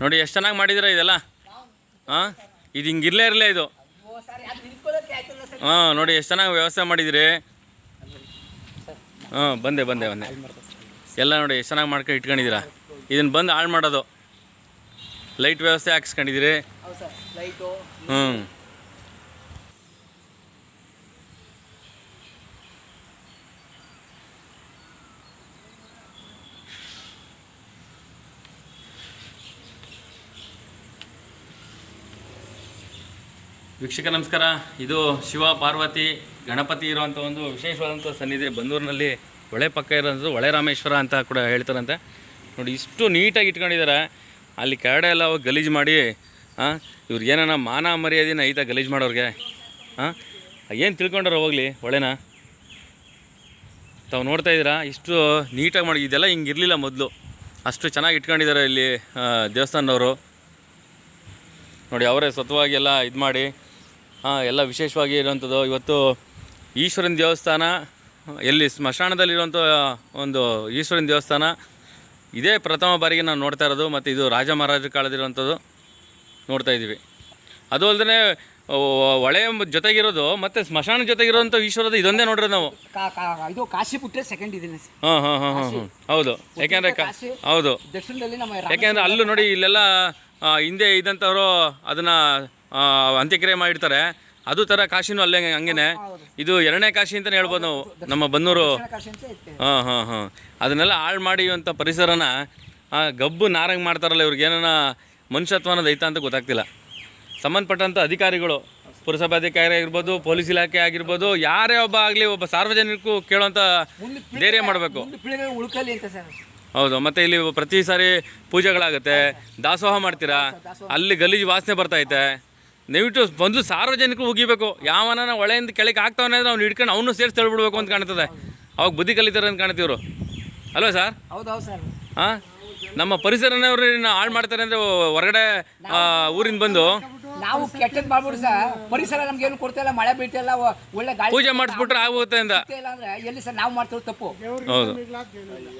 ನೋಡಿ ಎಷ್ಟು ಚೆನ್ನಾಗಿ ಮಾಡಿದಿರ ಇದೆಲ್ಲ? ಹಾಂ ಇದು ಹಿಂಗಿರ್ಲೇ ಇರಲೇ ಇದು. ಹಾಂ ನೋಡಿ ಎಷ್ಟು ಚೆನ್ನಾಗಿ ವ್ಯವಸ್ಥೆ ಮಾಡಿದಿರಿ. ಹಾಂ ಬಂದೆ ಬಂದೆ ಬಂದೆ. ಎಲ್ಲ ನೋಡಿ ಎಷ್ಟು ಚೆನ್ನಾಗಿ ಮಾಡ್ಕೊಂಡು ಇಟ್ಕೊಂಡಿದ್ದೀರಾ? ಇದನ್ನು ಬಂದು ಹಾಳು ಮಾಡೋದು. ಲೈಟ್ ವ್ಯವಸ್ಥೆ ಹಾಕಿಸ್ಕೊಂಡಿದ್ದೀರಿ. ಹ್ಞೂ ವೀಕ್ಷಕ, ನಮಸ್ಕಾರ. ಇದು ಶಿವ, ಪಾರ್ವತಿ, ಗಣಪತಿ ಇರುವಂಥ ಒಂದು ವಿಶೇಷವಾದಂಥ ಸನ್ನಿಧಿ. ಬಂದೂರಿನಲ್ಲಿ ಹೊಳೆ ಪಕ್ಕ ಇರೋದು ಹೊಳೆ ರಾಮೇಶ್ವರ ಅಂತ ಕೂಡ ಹೇಳ್ತಾರಂತೆ. ನೋಡಿ, ಇಷ್ಟು ನೀಟಾಗಿ ಇಟ್ಕೊಂಡಿದ್ದಾರೆ. ಅಲ್ಲಿ ಕೆರಡೆ ಎಲ್ಲ ಗಲೀಜು ಮಾಡಿ ಹಾಂ ಇವ್ರಿಗೆ ಏನಾನ ಮಾನ ಮರ್ಯಾದೆನ ಐತ ಗಲೀಜು ಮಾಡೋರಿಗೆ ಹಾಂ ಏನು ತಿಳ್ಕೊಂಡ್ರೆ ಹೋಗ್ಲಿ ಹೊಳೆನ? ತಾವು ನೋಡ್ತಾ ಇದ್ದೀರಾ? ಇಷ್ಟು ನೀಟಾಗಿ ಮಾಡಿ, ಇದೆಲ್ಲ ಹಿಂಗೆ ಇರಲಿಲ್ಲ ಮೊದಲು. ಅಷ್ಟು ಚೆನ್ನಾಗಿ ಇಟ್ಕೊಂಡಿದ್ದಾರೆ ಇಲ್ಲಿ ದೇವಸ್ಥಾನದವರು. ನೋಡಿ, ಅವರೇ ಸ್ವತವಾಗಿ ಎಲ್ಲ ಇದು ಮಾಡಿ ಎಲ್ಲ ವಿಶೇಷವಾಗಿ ಇರುವಂಥದ್ದು. ಇವತ್ತು ಈಶ್ವರನ ದೇವಸ್ಥಾನ ಎಲ್ಲಿ ಸ್ಮಶಾನದಲ್ಲಿರುವಂಥ ಒಂದು ಈಶ್ವರನ ದೇವಸ್ಥಾನ ಇದೇ ಪ್ರಥಮ ಬಾರಿಗೆ ನಾವು ನೋಡ್ತಾ ಇರೋದು ಮತ್ತು ಇದು ರಾಜ ಮಹಾರಾಜ ಕಾಲದಿರುವಂಥದ್ದು ನೋಡ್ತಾ ಇದ್ದೀವಿ. ಅದು ಅಲ್ಲದೆ ಹೊಳೆ ಜೊತೆಗಿರೋದು ಮತ್ತು ಸ್ಮಶಾನ ಜೊತೆಗಿರೋಂಥ ಈಶ್ವರದ ಇದೊಂದೇ ನೋಡ್ರಿ ನಾವು. ಇದು ಕಾಶಿ ಬಿಟ್ಟರೆ ಸೆಕೆಂಡ್ ಇದೆ ಹಾಂ ಹಾಂ ಹಾಂ ಹಾಂ ಹೌದು. ಯಾಕೆಂದರೆ ಕಾಶಿ ಹೌದು. ದಕ್ಷಿಣದಲ್ಲಿ ನಮ್ಮ ಯಾಕೆಂದರೆ ಅಲ್ಲೂ ನೋಡಿ ಇಲ್ಲೆಲ್ಲ ಹಿಂದೆ ಇದ್ದಂಥವರು ಅದನ್ನು ಅಂತ್ಯಕ್ರಿಯೆ ಮಾಡಿರ್ತಾರೆ. ಅದು ಥರ ಕಾಶಿನೂ ಅಲ್ಲೇ ಹಂಗೇನೆ. ಇದು ಎರಡನೇ ಕಾಶಿ ಅಂತಲೇ ಹೇಳ್ಬೋದು ನಾವು. ನಮ್ಮ ಬನ್ನೂರು ಹಾಂ ಹಾಂ ಹಾಂ. ಅದನ್ನೆಲ್ಲ ಹಾಳು ಮಾಡಿಯುವಂಥ ಪರಿಸರನ ಗಬ್ಬು ನಾರಂಗ್ ಮಾಡ್ತಾರಲ್ಲ ಇವ್ರಿಗೆ. ಏನಾನ ಮನುಷ್ಯತ್ವ ಐತ ಐತಾ ಅಂತ ಗೊತ್ತಾಗ್ತಿಲ್ಲ. ಸಂಬಂಧಪಟ್ಟಂಥ ಅಧಿಕಾರಿಗಳು ಪುರಸಭಾಧಿಕಾರಿ ಆಗಿರ್ಬೋದು ಪೊಲೀಸ್ ಇಲಾಖೆ ಆಗಿರ್ಬೋದು ಯಾರೇ ಒಬ್ಬ ಆಗಲಿ ಒಬ್ಬ ಸಾರ್ವಜನಿಕರಿಗೂ ಕೇಳೋಂಥ ಮುಂದೆ ಧೈರ್ಯ ಮಾಡಬೇಕು. ಹೌದು. ಮತ್ತೆ ಇಲ್ಲಿ ಪ್ರತಿ ಸಾರಿ ಪೂಜೆಗಳಾಗುತ್ತೆ. ದಾಸೋಹ ಮಾಡ್ತೀರಾ? ಅಲ್ಲಿ ಗಲೀಜು ವಾಸನೆ ಬರ್ತೈತೆ ದಯವಿಟ್ಟು ಬಂದು ಸಾರ್ವಜನಿಕರು ಉಗಿಬೇಕು. ಯಾವನ ಒಳೆಯಿಂದ ಕೆಳಗೆ ಆಗ್ತಾವನೆ ಅಂದ್ರೆ ಅವ್ನು ಹಿಡ್ಕೊಂಡು ಅವನು ಸೇರಿಸಿ ತಳ್ಬಿಡ್ಬೇಕು ಅಂತ ಕಾಣ್ತದೆ. ಅವಾಗ ಬುದ್ಧಿ ಕಲಿತಾರೆ ಅಂತ ಕಾಣ್ತೀವ್ರು ಅಲ್ವಾ ಸರ್? ಹೌದು ಹೌದು ಸರ್. ಹಾಂ? ನಮ್ಮ ಪರಿಸರನವ್ರು ಹಾಳು ಮಾಡ್ತಾರೆ ಅಂದರೆ ಹೊರಗಡೆ ಆ, ಊರಿಂದ ಬಂದು. ನಾವು ಕೆಟ್ಟದ್ದು ಮಾಡ್ಬಿಡು ಸರ್. ಪರಿಸರ ನಮ್ಗೆ ಏನು ಕೊಡ್ತಾ ಇಲ್ಲ ಮಳೆ ಬೀಳ್ತಾ ಇಲ್ಲ ಒಳ್ಳೆ ಗಾಳಿ ಪೂಜೆ ಮಾಡಿಸ್ಬಿಟ್ರೆ ಆಗುತ್ತೆ ಅಂತ. ಇಲ್ಲ ಅಂದ್ರೆ ಎಲ್ಲಿ ಸರ್ ನಾವು ಮಾಡ್ತಿರೋದು ತಪ್ಪು. ಹೌದು.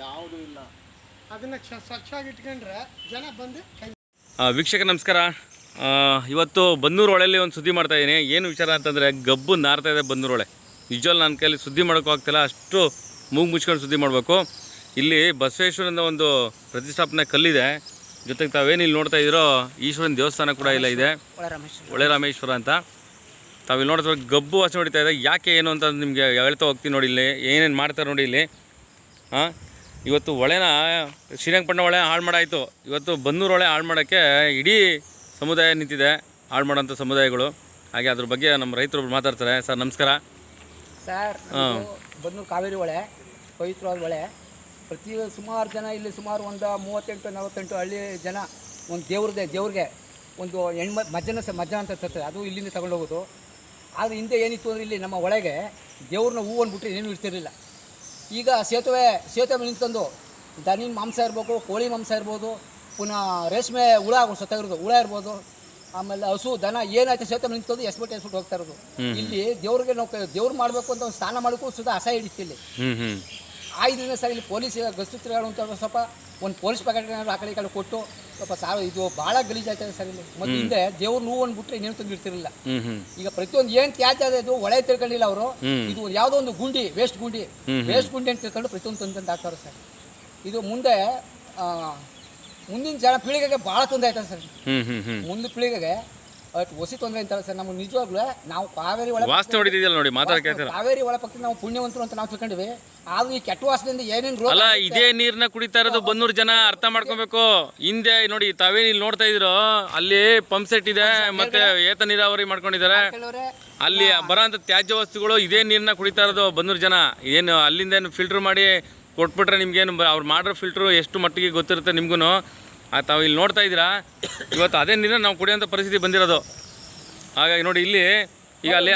ಯಾವುದೂ ಇಲ್ಲ. ಅದನ್ನ ಸ್ವಚ್ಛವಾಗಿ ಇಟ್ಕೊಂಡ್ರೆ ಜನ ಬಂದು ವೀಕ್ಷಕ ನಮಸ್ಕಾರ. ಇವತ್ತು ಬನ್ನೂರು ಹೊಳೆಯಲ್ಲಿ ಒಂದು ಸುದ್ದಿ ಮಾಡ್ತಾ ಇದ್ದೀನಿ ಏನು ವಿಚಾರ ಅಂತಂದರೆ ಗಬ್ಬು ನಾರ್ತಾ ಇದೆ ಬನ್ನೂರು ಹೊಳೆ. ನಿಜವಲ್ಲ ನನ್ನ ಕೈಯಲ್ಲಿ ಸುದ್ದಿ ಮಾಡೋಕ್ಕೂ ಆಗ್ತಿಲ್ಲ, ಅಷ್ಟು ಮೂಗು ಮುಚ್ಕೊಂಡು ಸುದ್ದಿ ಮಾಡಬೇಕು. ಇಲ್ಲಿ ಬಸವೇಶ್ವರನ ಒಂದು ಪ್ರತಿಷ್ಠಾಪನೆ ಕಲ್ಲಿದೆ. ಜೊತೆಗೆ ತಾವೇನು ಇಲ್ಲಿ ನೋಡ್ತಾ ಇದ್ದೀರೋ, ಈಶ್ವರನ ದೇವಸ್ಥಾನ ಕೂಡ ಇಲ್ಲ ಇದೆ. ಒಳ್ಳೆ ರಮೇಶ್ವರ ಅಂತ. ತಾವಿಲ್ಲಿ ನೋಡಿದ್ರೆ ಗಬ್ಬು ವಾಸನೆ ಹೊಡಿತಾ ಇದೆ. ಯಾಕೆ ಏನು ಅಂತ ನಿಮಗೆ ಹೇಳ್ತಾ ಹೋಗ್ತೀನಿ ನೋಡಿ ಇಲ್ಲಿ. ಏನೇನು ಮಾಡ್ತಾರೆ ನೋಡಿ ಇಲ್ಲಿ. ಹಾಂ ಇವತ್ತು ಹೊಳೆನ ಶ್ರೀರಂಗಪಟ್ಟಣ ಹೊಳೆ ಹಾಳು ಮಾಡಾಯಿತು. ಇವತ್ತು ಬನ್ನೂರು ಹೊಳೆ ಹಾಳು ಮಾಡೋಕ್ಕೆ ಇಡೀ ಸಮುದಾಯ ನಿಂತಿದೆ ಹಾಳು ಮಾಡೋಂಥ ಸಮುದಾಯಗಳು. ಹಾಗೆ ಅದ್ರ ಬಗ್ಗೆ ನಮ್ಮ ರೈತರು ಮಾತಾಡ್ತಾರೆ. ಸರ್ ನಮಸ್ಕಾರ. ಸರ್ ಬಂದು ಕಾವೇರಿ ಹೊಳೆ ಪವಿತ್ರವಾದ ಹೊಳೆ. ಪ್ರತಿ ಸುಮಾರು ಜನ ಇಲ್ಲಿ ಸುಮಾರು ಒಂದು ಮೂವತ್ತೆಂಟು ನಲವತ್ತೆಂಟು ಹಳ್ಳಿ ಜನ ಒಂದು ದೇವ್ರದೇ ದೇವ್ರಿಗೆ ಒಂದು ಹೆಣ್ಮ ಮಜ್ಜನ ಸ ಮಜ್ಜನ ಅಂತ ತರ್ತದೆ ಅದು ಇಲ್ಲಿಂದ ತಗೊಂಡು ಹೋಗೋದು. ಆದರೆ ಹಿಂದೆ ಏನಿತ್ತು ಅಂದರೆ ಇಲ್ಲಿ ನಮ್ಮ ಒಳಗೆ ದೇವ್ರನ್ನ ಹೂವು ಅಂದ್ಬಿಟ್ರೆ ಏನೂ ಇರ್ತಿರಲಿಲ್ಲ. ಈಗ ಸೇತುವೆ ಸೇತುವೆ ನಿಂತಂದು ದನಿನ ಮಾಂಸ ಇರ್ಬೇಕು ಕೋಳಿ ಮಾಂಸ ಇರ್ಬೋದು ಪುನಃ ರೇಷ್ಮೆ ಹುಳ ಸತ್ತಾಗಿರೋದು ಹುಳ ಇರ್ಬೋದು. ಆಮೇಲೆ ಹಸು ದನ ಏನಾಯ್ತು ಸೇತ ನಿಂತದ್ದು ನಿಂತ್ಕೊಂಡು ಎಸ್ಬಿಟ್ಟು ಎಸ್ಬಿಟ್ಟು ಹೋಗ್ತಾ ಇರೋದು. ಇಲ್ಲಿ ದೇವ್ರಿಗೆ ನಾವು ದೇವ್ರು ಮಾಡಬೇಕು ಅಂತ ಒಂದು ಸ್ನಾನ ಮಾಡೋಕ್ಕೂ ಸುಧಾ ಅಸಹ್ಯ ಹಿಡಿತು ಇಲ್ಲಿ. ಹ್ಞೂ ಹ್ಞೂ ಆ ಇದರಿಂದ ಸರ್ ಇಲ್ಲಿ ಪೊಲೀಸ್ ಗಸ್ತು ಅಂತ ಸ್ವಲ್ಪ ಒಂದು ಪೊಲೀಸ್ ಪ್ಯಾಕೆಟ್ ಆ ಕಡೆ ಈ ಕಡೆ ಕೊಟ್ಟು ಸ್ವಲ್ಪ ಸಾವ ಇದು ಭಾಳ ಗಲೀಜ್ ಆಯ್ತದೆ ಸರ್ ಇಲ್ಲಿ. ಮತ್ತು ಹಿಂದೆ ದೇವ್ರ ನೋವು ಅಂದ್ಬಿಟ್ರೆ ಇನ್ನೇನು ತಂದಿರ್ತಿರಲಿಲ್ಲ ಈಗ ಪ್ರತಿಯೊಂದು ಏನು ತ್ಯಾಜ್ಯ ಇದೆ ಇದು ಒಳೆ ತಿಳ್ಕೊಂಡಿಲ್ಲ ಅವರು. ಇದು ಯಾವುದೋ ಒಂದು ಗುಂಡಿ ವೇಸ್ಟ್ ಗುಂಡಿ. ವೇಸ್ಟ್ ಗುಂಡಿ ಅಂತ ತಿಳ್ಕೊಂಡು ಪ್ರತಿಯೊಂದು ತಂದು ತಂದು ಹಾಕ್ತಾರೆ ಸರ್. ಇದು ಮುಂದೆ ಆ, ಮುಂದಿನ ಜನ ಪೀಳಿಗೆಗೆ ಭಾಳ ತೊಂದರೆ ಆಯ್ತದೆ ಸರ್. ಹ್ಮ್ ಹ್ಮ್ ಹ್ಮ್. ಮುಂದಿನ ಪೀಳಿಗೆಗೆ ಅಷ್ಟು ಹೊಸಿ ತೊಂದರೆ ಅಂತಾರೆ ಸರ್ ನಮಗೆ ನಿಜವಾಗ್ಲೂ ನಾವು ಕಾವೇರಿ ಒಳ ವಾಸನೆ ನೋಡಿ ಕಾವೇರಿ ಒಳ ಪಕ್ಕ ನಾವು ಪುಣ್ಯವಂತರು ಅಂತ ನಾವು ತಿಳ್ಕೊಂಡಿವಿ. ಆದ್ರೂ ಈ ಕೆಟ್ಟ ವಾಸನೆಯಿಂದ ಏನೇನು ರೋಗ ಅಲ್ಲ ಇದೇ ನೀರನ್ನ ಕುಡಿತಾ ಇರೋದು ಬನ್ನೂರು ಜನ ಅರ್ಥ ಮಾಡ್ಕೊಬೇಕು. ಹಿಂದೆ ನೋಡಿ ತಾವೇ ಇಲ್ಲಿ ನೋಡ್ತಾ ಇದ್ರು ಅಲ್ಲಿ ಪಂಪ್ ಸೆಟ್ ಇದೆ ಮತ್ತೆ ಏತ ನೀರಾವರಿ ಮಾಡ್ಕೊಂಡಿದ್ದಾರೆ. ಅಲ್ಲಿ ಅಲ್ಲಿ ಬರೋಂಥ ತ್ಯಾಜ್ಯ ವಸ್ತುಗಳು ಇದೇ ನೀರನ್ನ ಕುಡಿತಾ ಇರೋದು ಬನ್ನೂರು ಜನ. ಏನು ಅಲ್ಲಿಂದ ಏನು ಫಿಲ್ಟರ್ ಮಾಡಿ ಕೊಟ್ಬಿಟ್ರೆ ನಿಮ್ಗೇನು ಅವ್ರು ಮಾಡಿರೋ ಫಿಲ್ಟ್ರು ಎಷ್ಟು ಮಟ್ಟಿಗೆ ಗೊತ್ತಿರುತ್ತೆ ನಿಮ್ಗೂ ತಾವು ಇಲ್ಲಿ ನೋಡ್ತಾ ಇದ್ದೀರಾ? ಇವತ್ತು ಅದೇ ನೀರನ್ನು ನಾವು ಕುಡಿಯೋಂಥ ಪರಿಸ್ಥಿತಿ ಬಂದಿರೋದು. ಹಾಗಾಗಿ ನೋಡಿ ಇಲ್ಲಿ ಈಗ ಅಲ್ಲಿ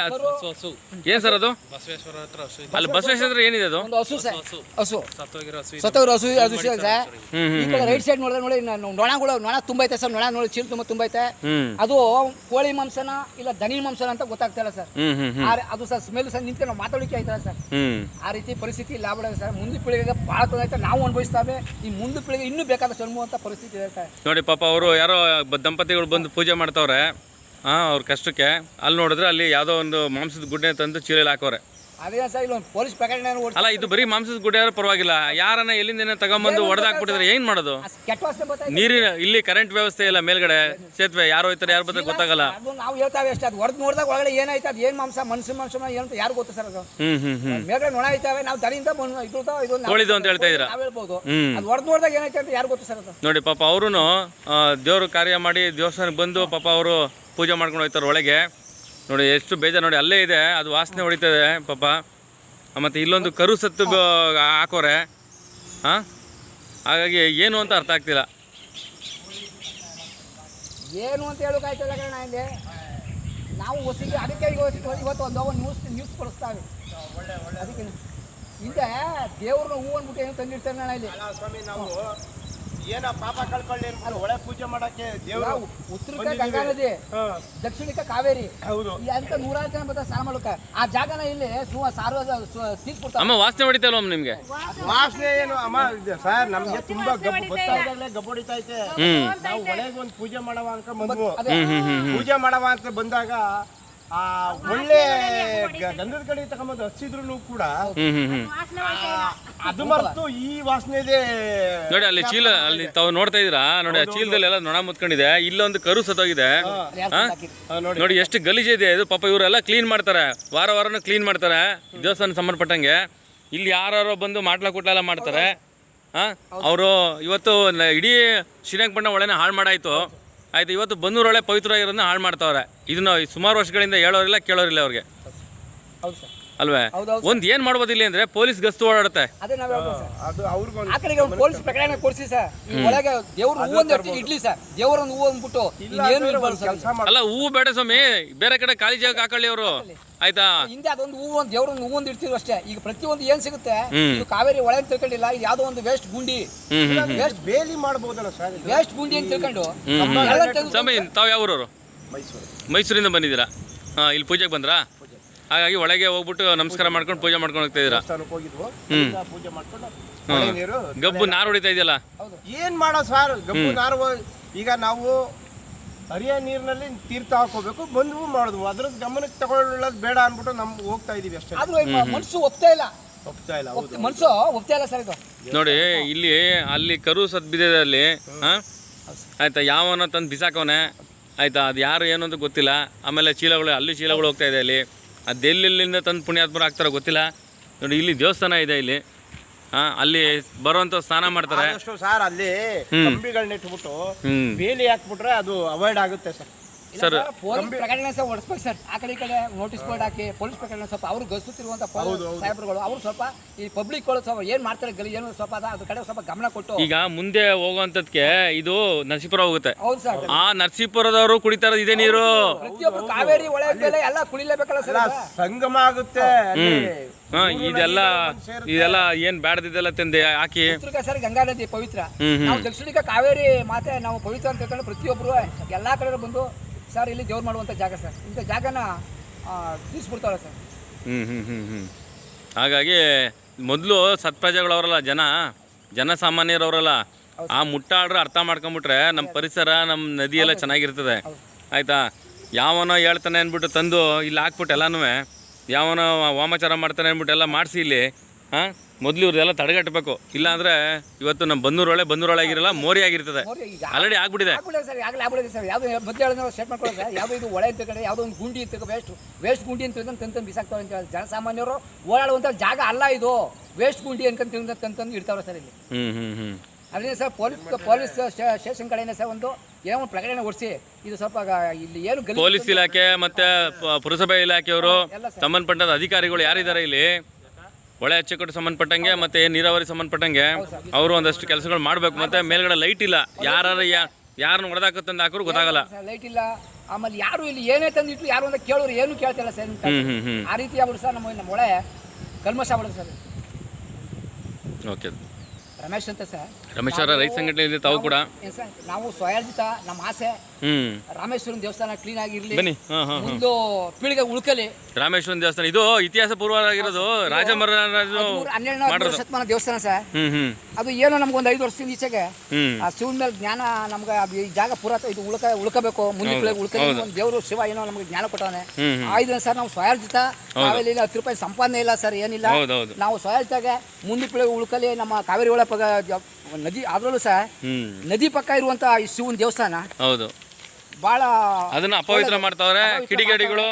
ಏನ್ ಸರ್ ಅದು? ಬಸವೇಶ್ವರ ಹತ್ರ ಹಸು ಇದೆ. ಅಲ್ಲಿ ಬಸವೇಶ್ವರ ಏನಿದೆ ಅದು? ಒಂದು ಹಸು ಸರ್. ಹಸು. ಸತ್ತೋಗಿರೋ ಹಸು ಇದೆ. ಸತ್ತವ್ರು ಹಸು ಅದು ಸರ್ ಈ ಕಡೆ ರೈಟ್ ಸೈಡ್ ನೋಡಿದ್ರೆ ನೋಡಿ ನಾನು ನೊಣಗಳು ನೊಣ ತುಂಬ ಐತೆ ಸರ್ ನೊಣ ನೋಡಿ ಚೀಲ ತುಂಬಾ ತುಂಬ ಐತೆ. ಹ್ಮ್. ಅದು ಕೋಳಿ ಮಾಂಸನ ಇಲ್ಲ ದನಿ ಮಾಂಸನ ಅಂತ ಗೊತ್ತಾಗ್ತಾ ಇಲ್ಲ ಸರ್. ಹ್ಮ್ ಹ್ಮ್ ಹ್ಮ್. ಆ- ಅದು ಸರ್ ಸ್ಮೆಲ್ ಸರ್ ನಿಂತ್ಕೊಂಡು ನಾವು ಮಾತಾಡಲಿಕ್ಕೆ ಆಯ್ತಲ್ಲ ಸರ್. ಹ್ಮ್. ಆ ರೀತಿ ಪರಿಸ್ಥಿತಿ ಲಾಭ ಸರ್. ಮುಂದೆ ಪೀಳಿಗೆಗೆ ಭಾಳ ತೊಂದರೆ ನಾವು ಅನುಭವಿಸ್ತಾವೆ. ಈ ಮುಂದೆ ಪೀಳಿಗೆ ಇನ್ನೂ ಬೇಕಾದ ಅನುಭವಂತ ಪರಿಸ್ಥಿತಿ ಇದೆ ಸರ್. ನೋಡಿ ಪಾಪ ಅವರು ಯಾರೋ ಬ- ದಂಪತಿಗಳು ಬಂದು ಪೂಜೆ ಮಾಡ್ತಾವ್ರೆ. ಹಾಂ ಅವ್ರ ಕಷ್ಟಕ್ಕೆ. ಅಲ್ಲಿ ನೋಡಿದ್ರೆ ಅಲ್ಲಿ ಯಾವುದೋ ಒಂದು ಮಾಂಸದ ಗುಡ್ಡೆ ತಂದು ಚೀಲಲ್ಲಿ ಹಾಕೋರೆ ಅದೇ ಸರ್ ಇಲ್ಲ ಒಂದು ಪೊಲೀಸ್ ಓಡಿಸ್ ಅಲ್ಲ ಇದು ಬರೀ ಮಾಂಸದ ಗುಡ್ಡೆ ಆದ್ರೆ ಪರವಾಗಿಲ್ಲ. ಯಾರನ್ನ ಎಲ್ಲಿಂದ ತಗೊಂಬಂದು ಹೊಡೆದಾಕ್ಬಿಟ್ಟಿದ್ರೆ ಏನು ಮಾಡೋದು. ನೀರಿನ ಇಲ್ಲಿ ಕರೆಂಟ್ ವ್ಯವಸ್ಥೆ ಇಲ್ಲ ಮೇಲ್ಗಡೆ ಸೇತುವೆ ಯಾರು ಹೋಯ್ತಾರೆ ಯಾರು ಬರ್ತಾರೆ ಗೊತ್ತಾಗಲ್ಲ. ನಾವು ಹೇಳ್ತಾವೆ ಅಷ್ಟೇ ಅದು ಹೊಡೆದು ನೋಡಿದಾಗ ಒಳಗಡೆ ಏನಾಯ್ತು ಅದು ಏನು ಮಾಂಸ ಮನುಷ್ಯ ಮಾಂಸ ಏನಂತ ಯಾರು ಗೊತ್ತು ಸರ್ ಅದು. ಮೇಲ್ಗಡೆ ನೊಣ ಐತಾವೆ ನಾವು ಮಣ್ಣು ಇದು ಇದು ಅಂತ ಹೇಳ್ತಾ ಇದ್ದೀರಾ? ನಾವು ಹೇಳ್ಬೋದು. ಅದು ಹೊಡೆದು ನೋಡಿದಾಗ ಏನಾಯ್ತು ಅಂತ ಯಾರು ಗೊತ್ತು ಸರ್ ಅದು. ನೋಡಿ ಪಾಪ ಅವರು ದೇವ್ರ ಕಾರ್ಯ ಮಾಡಿ ದೇವಸ್ಥಾನಕ್ಕೆ ಬಂದು ಪಾಪ ಅವರು ಪೂಜೆ ಮಾಡ್ಕೊಂಡು ಹೋಗ್ತಾರೆ ಒಳಗೆ. ನೋಡಿ ಎಷ್ಟು ಬೇಜಾರು ನೋಡಿ ಅಲ್ಲೇ ಇದೆ ಅದು ವಾಸನೆ ಹೊಡಿತದೆ ಪಾಪ. ಮತ್ತು ಇಲ್ಲೊಂದು ಕರು ಸತ್ತು ಹಾಕೋರೆ. ಹಾಂ ಹಾಗಾಗಿ ಏನು ಅಂತ ಅರ್ಥ ಆಗ್ತಿಲ್ಲ. ಏನು ಅಂತ ಹೇಳೋಕ್ಕಾಯ್ತಲ್ಲ ಕಣ ಇಲ್ಲಿ ನಾವು ಹೊಸಿಗೆ ಅದಕ್ಕೆ ಇವತ್ತು ಇವತ್ತು ಒಂದು ನ್ಯೂಸ್ ನ್ಯೂಸ್ ಕೊಡಿಸ್ತಾವೆ ಅದಕ್ಕೆ ಹಿಂದೆ ದೇವ್ರನ್ನ ಹೂ ಅಂದ್ಬಿಟ್ಟು ಏನು ತಂದಿರ್ತಾರೆ ಅಣ್ಣ ಇಲ್ಲಿ. ಸ್ವಾಮಿ ನಾವು ಏನ ಪಾಪ ಕಳ್ಕೊಳ್ಳಿ ಅನ್ಕೊಂಡು ಒಳ್ಳೆ ಪೂಜೆ ಮಾಡಕ್ಕೆ ದೇವರು ನಾವು ಉತ್ತರಕ್ಕೆ ಗಂಗಾ ನದಿ ದಕ್ಷಿಣಕ್ಕೆ ಕಾವೇರಿ. ಹೌದು. ಈ ಅಂತ ನೂರಾರು ಜನ ಬರ್ತಾರೆ ಸ್ನಾನ ಮಾಡೋಕೆ ಆ ಜಾಗನ ಇಲ್ಲಿ ಸುವ ಸಾರ್ವ ಅಮ್ಮ ವಾಸನೆ ಹೊಡಿತಲ್ಲ ನಿಮ್ಗೆ? ವಾಸನೆ ಏನು? ಅಮ್ಮ ಇದೆ ಸರ್ ನಮ್ಗೆ ತುಂಬಾ ಗಬ್ಬು ಗೊತ್ತಾಗ್ಲೇ ಗಬ್ಬು ಹೊಡಿತೈತೆ ನಾವು ಒಳಗೆ ಒಂದು ಪೂಜೆ ಮಾಡವ ಅಂತ ಬಂದ್ವು. ಪೂಜೆ ಮಾಡವ ಅಂತ ಬಂದಾಗ ಆ ಒಳ್ಳೆ ಗಂಧದ ಕಡೆ ತಗೊಂಬಂದು ಹಚ್ಚಿದ್ರು ಕೂಡ ಹ್ಮ್ ಹ್ಮ್ ಹ್ಮ್. ಆ, ಅದು ಮರೆತು ಈ ವಾಸನೆ ಇದೆ. ನೋಡಿ ಅಲ್ಲಿ ಚೀಲ ಅಲ್ಲಿ ತಾವು ನೋಡ್ತಾ ಇದೀರಾ ನೋಡಿ ಆ ಚೀಲದಲ್ಲಿ ಎಲ್ಲ ನೊಣ ಮುತ್ಕೊಂಡಿದೆ. ಇಲ್ಲೊಂದು ಕರು ಸತ್ತೋಗಿದೆ. ಹಾ? ನೋಡಿ. ಎಷ್ಟು ಎಷ್ಟು ಇದೆ ಇದು. ಪಾಪ ಇವರೆಲ್ಲ ಕ್ಲೀನ್ ಮಾಡ್ತಾರೆ. ವಾರ ವಾರನೂ ಕ್ಲೀನ್ ಮಾಡ್ತಾರೆ. ದೇವಸ್ಥಾನ ಸಂಬಂಧಪಟ್ಟಂಗೆ. ಇಲ್ಲಿ ಯಾರು ಬಂದು ಮಾಡ್ಲಾ ಕುಟ್ಲೆಲ್ಲ ಮಾಡ್ತಾರೆ. ಹಾಂ? ಅವರು ಇವತ್ತು ನ- ಇಡೀ ಶ್ರೀರಂಗಪಟ್ಟಣ ಒಳನೆ ಹಾಳು ಮಾಡಾಯ್ತು. ಆಯ್ತು ಇವತ್ತು ಬನ್ನೂರೊಳೆ ಪವಿತ್ರವಾಗಿರೋದನ್ನ ಹಾಳು ಮಾಡ್ತಾವ್ರೆ. ಇದನ್ನ ಸುಮಾರು ವರ್ಷಗಳಿಂದ ಹೇಳೋರಿಲ್ಲ ಕೇಳೋರಿಲ್ಲ ಅವ್ರಿಗೆ. ಹೌದು ಸರ್. ಅಲ್ವೇ? ಒಂದ್ ಏನ್ ಮಾಡ್ಬೋದು ಇಲ್ಲಿ ಅಂದರೆ ಪೊಲೀಸ್ ಗಸ್ತು ಓಡಾಡುತ್ತೆ. ಅದೇ ನಾವು ಹೇಳ್ಬೋದು ಸರ್. ಅದು ಅವ್ರಿಗೊಂದು ಆ ಕಡೆಗೆ ಒಂದು ಪೊಲೀಸ್ ಪ್ರಕರಣ ಕೊಡಿಸಿ ಸರ್. ಈ ಒಳಗೆ ದೇವ್ರ ಹೂ ಒಂದು ಎತ್ತಿ ಇಡ್ಲಿ ಸರ್. ದೇವ್ರ ಒಂದು ಹೂ ಅಂದ್ಬಿಟ್ಟು ಇನ್ನೇನು ಇರ್ಬಾರ್ದು ಸರ್. ಕೆಲಸ ಅಲ್ಲ ಹೂವು ಬೇಡ ಸ್ವಾಮಿ. ಬೇರೆ ಕಡೆ ಖಾಲಿ ಜಾಗ ಹಾಕೊಳ್ಳಿ ಅವರು. ಆಯ್ತಾ? ಹಿಂದೆ ಅದೊಂದು ಹೂ ಒಂದು ದೇವ್ರ ಒಂದು ಹೂ ಒಂದು ಇಡ್ತಿದ್ರು ಅಷ್ಟೇ. ಈಗ ಪ್ರತಿಯೊಂದು ಏನ್ ಸಿಗುತ್ತೆ ಇದು ಕಾವೇರಿ ಒಳಗೆ ತಿಳ್ಕೊಂಡಿಲ್ಲ. ಇದು ಯಾವುದೋ ಒಂದು ವೇಸ್ಟ್ ಗುಂಡಿ. ವೇಸ್ಟ್ ಬೇಲಿ ಮಾಡ್ಬೋದಲ್ಲ ಸರ್ ಇದು? ವೇಸ್ಟ್ ಗುಂಡಿ ಅಂತ ತಿಳ್ಕೊಂಡು. ಹ್ಮ್. ಎಲ್ಲ ತೆಗ್ದು- ಸ್ವಾಮಿ ತಾವ್ ಯಾವ ಊರವರು? ಮೈಸೂರು. ಮೈಸೂರಿಂದ ಬಂದಿದ್ದೀರಾ? ಹಾಂ ಇಲ್ಲಿ ಪೂಜೆಗೆ ಬಂದ್ರಾ? ಹಾಗಾಗಿ ಒಳಗೆ ಹೋಗ್ಬಿಟ್ಟು ನಮಸ್ಕಾರ ಮಾಡ್ಕೊಂಡು ಪೂಜೆ ಮಾಡ್ಕೊಂಡು ಹೋಗ್ತಾ ಇದ್ದೀರಾ? ದೇವಸ್ಥಾನಕ್ಕೆ ಹೋಗಿದ್ವು. ಅಲ್ಲಿಂದ ಪೂಜೆ ಮಾಡ್ಕೊಂಡು ಮಳೆ ನೀರು ಗಬ್ಬು ನಾರು ಹೊಡಿತಾ ಇದೆಯಲ್ಲ? ಏನ್ ಮಾಡೋ ಸಾರ್? ಗಬ್ಬು ನಾರು ಈಗ ನಾವು ಹರಿಯ ನೀರಿನಲ್ಲಿ ತೀರ್ಥ ಹಾಕೋಬೇಕು ಬಂದ್ವು ಮಾಡಿದ್ವು. ಅದ್ರ ಗಮನಕ್ಕೆ ತಗೊಳ್ಳೋದು ಬೇಡ ಅನ್ಬಿಟ್ಟು ನಮ್ಗೆ ಹೋಗ್ತಾ ಇದೀವಿ ಅಷ್ಟೇ. ಆದ್ರೂ ಮನ್ಸು ಒಪ್ತಾ ಇಲ್ಲ. ಹೋಗ್ತಾ ಇಲ್ಲ ಹೌದು ಒಪ್ತ- ಮನ್ಸು ಒಪ್ತಾ ಇಲ್ಲ ಸರ್ ಇದು. ನೋಡಿ ಇಲ್ಲಿ ಅಲ್ಲಿ ಕರು ಸತ್ ಬಿದ್ದಿದೆ ಅಲ್ಲಿ ಹಾಂ? ಆಯ್ತಾ ಯಾವನ ತಂದು ಬಿಸಾಕವನೆ. ಆಯ್ತಾ ಅದು ಯಾರು ಏನು ಅಂತ ಗೊತ್ತಿಲ್ಲ. ಆಮೇಲೆ ಚೀಲಗಳು ಅಲ್ಲಿ ಚೀಲಗಳು ಹೋಗ್ತಾ ಇದೆ ಅಲ್ಲಿ. ಅದು ಎಲ್ಲೆಲ್ಲಿಂದ ತಂದು ಪುಣ್ಯಾತ್ಮರು ಆಗ್ತಾರೋ ಗೊತ್ತಿಲ್ಲ. ನೋಡಿ ಇಲ್ಲಿ ದೇವಸ್ಥಾನ ಇದೆ ಇಲ್ಲಿ. ಆ, ಅಲ್ಲಿ ಬರುವಂತ ಸ್ನಾನ ಮಾಡ್ತಾರೆ. ಆದಷ್ಟು ಸರ್ ಅಲ್ಲಿ ಕಂಬಿಗಳನ್ನ ಇಟ್ಬಿಟ್ಟು ಬೇಲಿ ಹಾಕ್ಬಿಟ್ರೆ ಅದು ಅವಾಯ್ಡ್ ಆಗುತ್ತೆ ಸರ್. ಸರ್ ಪೊಲೀಸ್ ಪ್ರಕರಣ ಸಹ ಹೊಡಿಸ್ಬೇಕು ಸರ್. ಆ ಕಡೆ ಈ ಕಡೆ ನೋಟಿಸ್ ಬೋರ್ಡ್ ಹಾಕಿ ಪೊಲೀಸ್ ಪ್ರಕರಣ ಸ್ವಲ್ಪ ಅವ್ರು ಗಸುತ್ತಿರುವಂತ ಸಾಹೇಬ್ರುಗಳು ಅವರು ಸ್ವಲ್ಪ ಈ ಪಬ್ಲಿಕ್ ಸ್ವಲ್ಪ ಏನ್ ಮಾಡ್ತಾರೆ ಗಲಿ ಏನು ಸ್ವಲ್ಪ ಅದ ಅದ್ರ ಕಡೆ ಸ್ವಲ್ಪ ಗಮನ ಕೊಟ್ಟು. ಈಗ ಮುಂದೆ ಹೋಗುವಂತದ್ಕೆ ಇದು ನರಸೀಪುರ ಹೋಗುತ್ತೆ. ಹೌದು ಸರ್. ಆ ನರಸೀಪುರದವರು ಕುಡಿತಾರ ಇದೆ ನೀರು. ಪ್ರತಿಯೊಬ್ರು ಕಾವೇರಿ ಒಳಗಡೆ ಮೇಲೆ ಎಲ್ಲ ಕುಡಿಲೇಬೇಕಲ್ಲ ಸರ್? ಸಂಗಮ ಆಗುತ್ತೆ. ಹಾ ಇದೆಲ್ಲ ಇದೆಲ್ಲ ಏನ್ ಬ್ಯಾಡದಿದೆಲ್ಲ ತಂದೆ ಹಾಕಿ. ಉತ್ತರಕ್ಕೆ ಸರ್ ಗಂಗಾ ನದಿ ಪವಿತ್ರ. ನಾವು ದಕ್ಷಿಣಿಕ ಕಾವೇರಿ ಮಾತೆ ನಾವು ಪವಿತ್ರ ಅಂತ ಪ್ರತಿಯೊಬ್ರು ಎಲ್ಲಾ ಕಡೆ ಬಂದು ಸರ್ ಇಲ್ಲಿ ದೇವ್ರು ಮಾಡುವಂಥ ಜಾಗ ಸರ್. ಇಂಥ ಜಾಗನ ತೀರ್ಸ್ಬಿಡ್ತಾಳೆ ಸರ್. ಹ್ಞೂ ಹ್ಮ್ ಹ್ಮ್ ಹಾಗಾಗಿ ಮೊದಲು ಸತ್ಪ್ರಜೆಗಳವರಲ್ಲ ಜನ ಜನಸಾಮಾನ್ಯರವರಲ್ಲ ಆ ಮುಟ್ಟಾಡ್ರು ಅರ್ಥ ಮಾಡ್ಕೊಂಬಿಟ್ರೆ ನಮ್ಮ ಪರಿಸರ ನಮ್ಮ ನದಿ ಎಲ್ಲ ಚೆನ್ನಾಗಿರ್ತದೆ. ಆಯಿತಾ? ಯಾವನೋ ಹೇಳ್ತಾನೆ ಅಂದ್ಬಿಟ್ಟು ತಂದು ಇಲ್ಲಿ ಹಾಕ್ಬಿಟ್ಟು ಎಲ್ಲನೂ ಯಾವನೋ ವಾಮಾಚಾರ ಮಾಡ್ತಾನೆ ಅಂದ್ಬಿಟ್ಟು ಎಲ್ಲ ಮಾಡಿಸಿ ಇಲ್ಲಿ ಹಾಂ? ಮೊದಲು ಇವ್ರದೆಲ್ಲ ತಡೆಗಟ್ಟಬೇಕು. ಇಲ್ಲಾಂದ್ರೆ ಇವತ್ತು ನಮ್ಮ ಬನ್ನೂರೊಳೆ ಬನ್ನೂರೊಳೆ ಆಗಿರಲ್ಲ ಮೋರಿ ಆಗಿರ್ತದೆ. ಆಲ್ರೆಡಿ ಆಗ್ಬಿಟ್ಟಿದೆ. ಸರ್ ಆಗಲೇ ಸರ್. ಯಾವ್ದು ಮೊದಲು ಹೇಳಿದ್ರೆ ಮಾಡ್ಕೊಳ್ಳೋದು ಯಾವುದೋ ಇದು ಒಳೆ ಅಂತ ಕಡೆ ಯಾವುದೋ ಒಂದು ಗುಂಡಿ ಅಂತ ವೇಸ್ಟ್ ವೇಸ್ಟ್ ಗುಂಡಿ ಅಂತ ತಂದು ತಂದು ಬಿಸಾಕ್ತಾವೆ ಅಂತ ಜನಸಾಮಾನ್ಯರು ಓಡಾಡುವಂಥ ಜಾಗ ಅಲ್ಲ ಇದು. ವೇಸ್ಟ್ ಗುಂಡಿ ಅಂತ ತಂದು ತಂದು ಇಡ್ತಾವ್ರೆ ಸರ್ ಇಲ್ಲಿ. ಹ್ಮ್ ಹ್ಮ್ ಹ್ಮ್. ಅದರಿಂದ ಸರ್ ಪೊಲೀಸ್ ಪೊಲೀಸ್ ಸ್ಟೇಷನ್ ಕಡೆಯಿಂದ ಸರ್ ಒಂದು ಏನೋ ಒಂದು ಪ್ರಕರಣ ಓಡಿಸಿ. ಇದು ಸ್ವಲ್ಪ ಇಲ್ಲಿ ಏನು ಪೊಲೀಸ್ ಇಲಾಖೆ ಮತ್ತೆ ಪುರಸಭೆ ಇಲಾಖೆಯವರು. ಸಂಬಂಧಪಟ್ಟ ಅಧಿಕಾರಿಗಳು ಯಾರಿದ್ದಾರೆ ಇಲ್ಲಿ? ಒಳೆ ಅಚ್ಚುಕಟ್ಟು ಸಂಬಂಧಪಟ್ಟಂಗೆ ಮತ್ತೆ ನೀರಾವರಿ ಸಂಬಂಧಪಟ್ಟಂಗೆ ಅವರು ಒಂದಷ್ಟು ಕೆಲಸಗಳು ಮಾಡಬೇಕು. ಮತ್ತೆ ಮೇಲ್ಗಡೆ ಲೈಟ್ ಇಲ್ಲ. ಯಾರು ಯಾರನ್ನ ಹೊಡೆದಾಕತ್ತಂದು ಹಾಕೋರು ಗೊತ್ತಾಗಲ್ಲ. ಲೈಟ್ ಇಲ್ಲ. ಆಮೇಲೆ ಯಾರು ಇಲ್ಲಿ ಏನೇ ತಂದಿಟ್ಟು ಯಾರು ಅಂತ ಕೇಳೋರು ಏನು ಕೇಳ್ತಿಲ್ಲ ಸರ್ ಆ ರೀತಿ ಆಗ್ಬಿಡು ಸರ್ ನಮ್ಮ ನಮ್ಮ ಒಳೆ ಕಲ್ಮಶ ಆಗ್ಬಿಡು ಸರ್. ಓಕೆ. ರಮೇಶ್ ಅಂತ ಸರ್. ರಮೇಶ್ ಅವರ ರೈತ ಸಂಘಟನೆಯಲ್ಲಿ ತಾವು ಕೂಡ ನಾವು ಸ್ವಯಾರ್ಜಿತ ನಮ್ಮ ಆಸೆ ರಾಮೇಶ್ವರನ ದೇವಸ್ಥಾನ ಕ್ಲೀನ್ ಆಗಿರ್ಲಿ ಬನ್ನಿ. ರಾಮೇಶ್ವರ ಹಾಂ ಮುಂದೆ ಪೀಳಿಗೆ ಉಳ್ಕಲಿ. ರಾಮೇಶ್ವರನ್ ದೇವಸ್ಥಾನ. ಇದು ಇತಿಹಾಸ ಪೂರ್ವವಾಗಿರೋದು ರಾಜ ಮಹಾರಾಜರು ಹನ್ನೆರಡನೇ ಶತಮಾನ ದೇವಸ್ಥಾನ ಸರ್. ಅದು ಏನೋ ನಮ್ಗೊಂದು ಐದು ವರ್ಷದಿಂದ ಈಚೆಗೆ. ಆ ಶಿವನ ಮೇಲೆ ಜ್ಞಾನ ನಮ್ಗೆ ಈ ಜಾಗ ಪುರಾತ ಇದು ಉಳ್ಕ ಉಳ್ಕಬೇಕು. ಮುಂದಿನ ಪೀಳಿಗೆ ಉಳ್ಕಲಿ ಒಂದು ದೇವರು ಶಿವ ಏನೋ ನಮ್ಗೆ ಜ್ಞಾನ ಕೊಟ್ಟವನೆ. ಆಯ್ತು ಸರ್ ನಾವು ಸ್ವಯಾರ್ಜಿತ. ಇಲ್ಲ ಹತ್ತು ರೂಪಾಯಿ ಸಂಪಾದನೆ ಇಲ್ಲ ಸರ್ ಏನಿಲ್ಲ. ನಾವು ಸ್ವಯಾರ್ಜಿತಾಗೆ ಮುಂದೆ ಪೀಳಿಗೆ ಉಳ್ಕಲಿ ನಮ್ಮ ಕಾವೇರಿ ಒಳ ಪಗ ನದಿ ಅದರಲ್ಲೂ ಸರ್ ನದಿ ಪಕ್ಕ ಇರುವಂತ ಈ ಶಿವನ ದೇವಸ್ಥಾನ. ಹೌದು. ಬಹಳ ಅದನ್ನ ಅಪವಿತ್ರ ಮಾಡ್ತಾವ್ರೆ ಕಿಡಿಗಡಿಗಳು.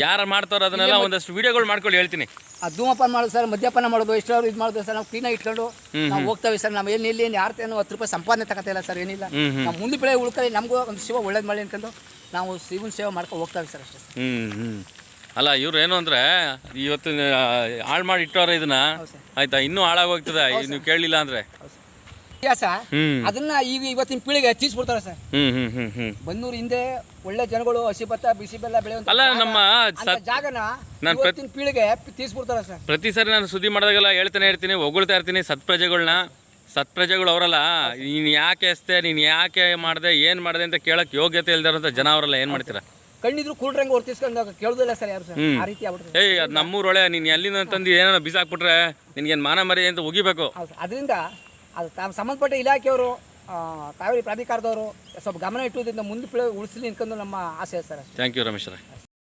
ಯಾರು ಮಾಡ್ತಾವ್ರೆ ಅದನ್ನೆಲ್ಲ ಒಂದಷ್ಟು ವಿಡಿಯೋಗಳು ಮಾಡ್ಕೊಳ್ಳಿ ಹೇಳ್ತೀನಿ. ಆ ಧೂಮಪಾನ ಮಾಡೋದು ಸರ್ ಮದ್ಯಪಾನ ಮಾಡೋದು ಎಷ್ಟಾದ್ರು ಇದು ಮಾಡೋದು ಸರ್ ನಾವು ಕ್ಲೀನಾಗಿ ಇಟ್ಕೊಂಡು ನಾವು ಹೋಗ್ತಾವೆ ಸರ್ ನಾವು ಏನು ಇಲ್ಲಿ ಯಾರ್ತೇನು ಹತ್ತು ರೂಪಾಯಿ ಸಂಪಾದನೆ ತಗೋತಿಲ್ಲ ಸರ್ ಏನಿಲ್ಲ. ನಮ್ಮ ಮುಂದೆ ಬೆಳೆ ಉಳ್ಕೊಳ್ಳಿ ನಮಗೂ ಒಂದು ಶಿವ ಒಳ್ಳೇದು ಮಾಡಿ ಅನ್ಕೊಂಡು ನಾವು ಶಿವನ ಸೇವೆ ಮಾಡ್ಕೊಂಡು ಹೋಗ್ತಾವೆ ಸರ್ ಅಷ್ಟೇ ಹ್ಞೂ ಹ್ಮ್ ಹ್ಮ್. ಅಲ್ಲ ಇವ್ರು ಏನು ಅಂದ್ರೆ ಇವತ್ತು ಹಾಳು ಮಾಡಿ ಇಟ್ಟವ್ರೆ ಇದನ್ನ. ಆಯ್ತಾ ಇನ್ನೂ ಹಾಳಾಗೋಗ್ತದೆ ನೀವು ಕೇಳಲಿಲ್ಲ ಅಂದ್ರೆ. ಇತಿಹಾಸ ಅದನ್ನ ಈಗ ಇವತ್ತಿನ ಪೀಳಿಗೆ ತೀರ್ಸ್ಬಿಡ್ತಾರೆ ಸರ್. ಹ್ಮ್ ಹ್ಮ್ ಹ್ಮ್ ಹ್ಮ್. ಬನ್ನೂರು ಹಿಂದೆ ಒಳ್ಳೆ ಜನಗಳು ಹಸಿ ಭತ್ತ ಬಿಸಿ ಬೆಲ್ಲ ಬೆಳೆಯುವಂತ ಅಲ್ಲ, ನಮ್ಮ ಅಂತ ಸತ್- ಜಾಗನ ನಾನ್ ಪ್ರತ್- ಇವತ್ತಿನ ಪೀಳಿಗೆ ತೀರ್ಸ್ಬಿಡ್ತಾರೆ ಸರ್. ಪ್ರತಿ ಸರಿ ನಾನು ಸುದ್ದಿ ಮಾಡಿದಾಗೆಲ್ಲ ಹೇಳ್ತಾನೆ ಇರ್ತೀನಿ ಹೊಗಳ್ತಾ ಇರ್ತೀನಿ ಸತ್ಪ್ರಜೆಗಳ್ನ. ಸತ್ಪ್ರಜೆಗಳು ಅವರಲ್ಲ ನೀನು ಯಾಕೆ ಎಸ್ತೆ ನೀನು ಯಾಕೆ ಮಾಡಿದೆ ಏನು ಮಾಡಿದೆ ಅಂತ ಕೇಳಕ್ಕೆ ಯೋಗ್ಯತೆ ಇಲ್ದಿರೋಂಥ ಜನ ಅವರಲ್ಲ ಏನು ಮಾಡ್ತೀರಾ? ಕಣ್ಣಿದ್ರು ಕೂಡ್ರಂಗ್ ಕೇಳೋದಿಲ್ಲ ಸರ್ ಯಾರು ಸರ್. ಆ ರೀತಿ ಏಯ್ ಅದು ನಮ್ಮೂರೊಳೆ ನೀನು ಎಲ್ಲಿಂದ ತಂದು ಏನಾರ ಬಿಸಾಕ್ಬಿಟ್ರೆ ನಿನ್ಗೇನು ಮಾನ ಮರಿ ಅಂತ ಉಗಿಬೇಕು. ಅದರಿಂದ ಅದು ತಾವು ಸಂಬಂಧಪಟ್ಟ ಇಲಾಖೆಯವರು ಕಾವೇರಿ ಪ್ರಾಧಿಕಾರದವರು ಸ್ವಲ್ಪ ಗಮನ ಇಟ್ಟುವುದರಿಂದ ಮುಂದೆ ಉಳಿಸಲಿ ಅನ್ಕೊಂಡು ನಮ್ಮ ಆಸೆ ಸರ್ ಥ್ಯಾಂಕ್ ಯು ರಮೇಶ್